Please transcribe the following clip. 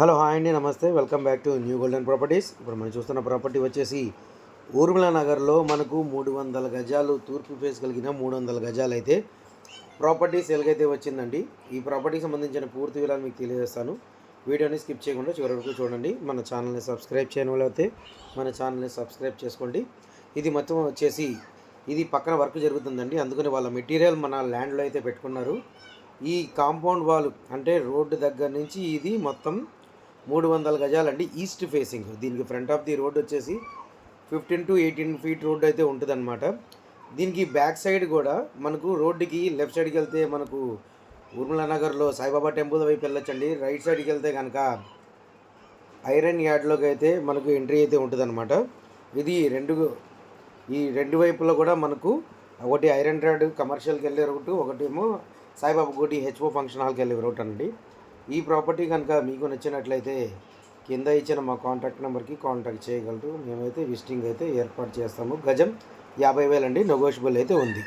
Hello hi అండి నమస్తే. Welcome back to new golden properties. ఇప్పుడు మనం చూస్తున్న ప్రాపర్టీ వచ్చేసి ఊర్మిళ నగర్లో మనకు మూడు వందల గజాలు తూర్పు ఫేస్ కలిగిన మూడు వందల గజాలు అయితే ప్రాపర్టీ సెల్గైతే వచ్చిందండి. ఈ ప్రాపర్టీకి సంబంధించిన పూర్తి వివరాలు మీకు తెలియజేస్తాను. వీడియోని స్కిప్ చేయకుండా చివరి వరకు చూడండి. మన ఛానల్ని సబ్స్క్రైబ్ చేయని వాళ్ళైతే అయితే మన ఛానల్ని సబ్స్క్రైబ్ చేసుకోండి. ఇది మొత్తం వచ్చేసి ఇది పక్కన వర్క్ జరుగుతుందండి. అందుకని వాళ్ళ మెటీరియల్ మన ల్యాండ్లో అయితే పెట్టుకున్నారు. ఈ కాంపౌండ్ వాల్ అంటే రోడ్డు దగ్గర నుంచి ఇది మొత్తం మూడు వందల గజాలండి ఈస్ట్ ఫేసింగ్. దీనికి ఫ్రంట్ ఆఫ్ ది రోడ్ వచ్చేసి fifteen to eighteen feet road అయితే ఉంటుందన్నమాట. దీనికి బ్యాక్ సైడ్ కూడా మనకు రోడ్డుకి లెఫ్ట్ సైడ్కి వెళ్తే మనకు ఊర్మిళ నగర్లో సాయిబాబా టెంపుల్ వైపు వెళ్ళొచ్చండి. రైట్ సైడ్కి వెళ్తే కనుక ఐరన్ యార్డ్లోకి అయితే మనకు ఎంట్రీ అయితే ఉంటుందన్నమాట. ఇది రెండు ఈ రెండు వైపులో కూడా మనకు ఒకటి ఐరన్ యార్డ్ కమర్షియల్కి వెళ్ళే రూట్ ఒకటేమో సాయిబాబా గుడి హెచ్ఓ ఫంక్షన్ హాల్కి వెళ్ళే రూట్ అండి. ఈ ప్రాపర్టీ కనుక మీకు నచ్చినట్లయితే కింద ఇచ్చిన మా కాంటాక్ట్ నెంబర్కి కాంటాక్ట్ చేయగలరు. మేమైతే విజిటింగ్ అయితే ఏర్పాటు చేస్తాము. గజం యాభై వేలండి నెగోషియబుల్ అయితే ఉంది.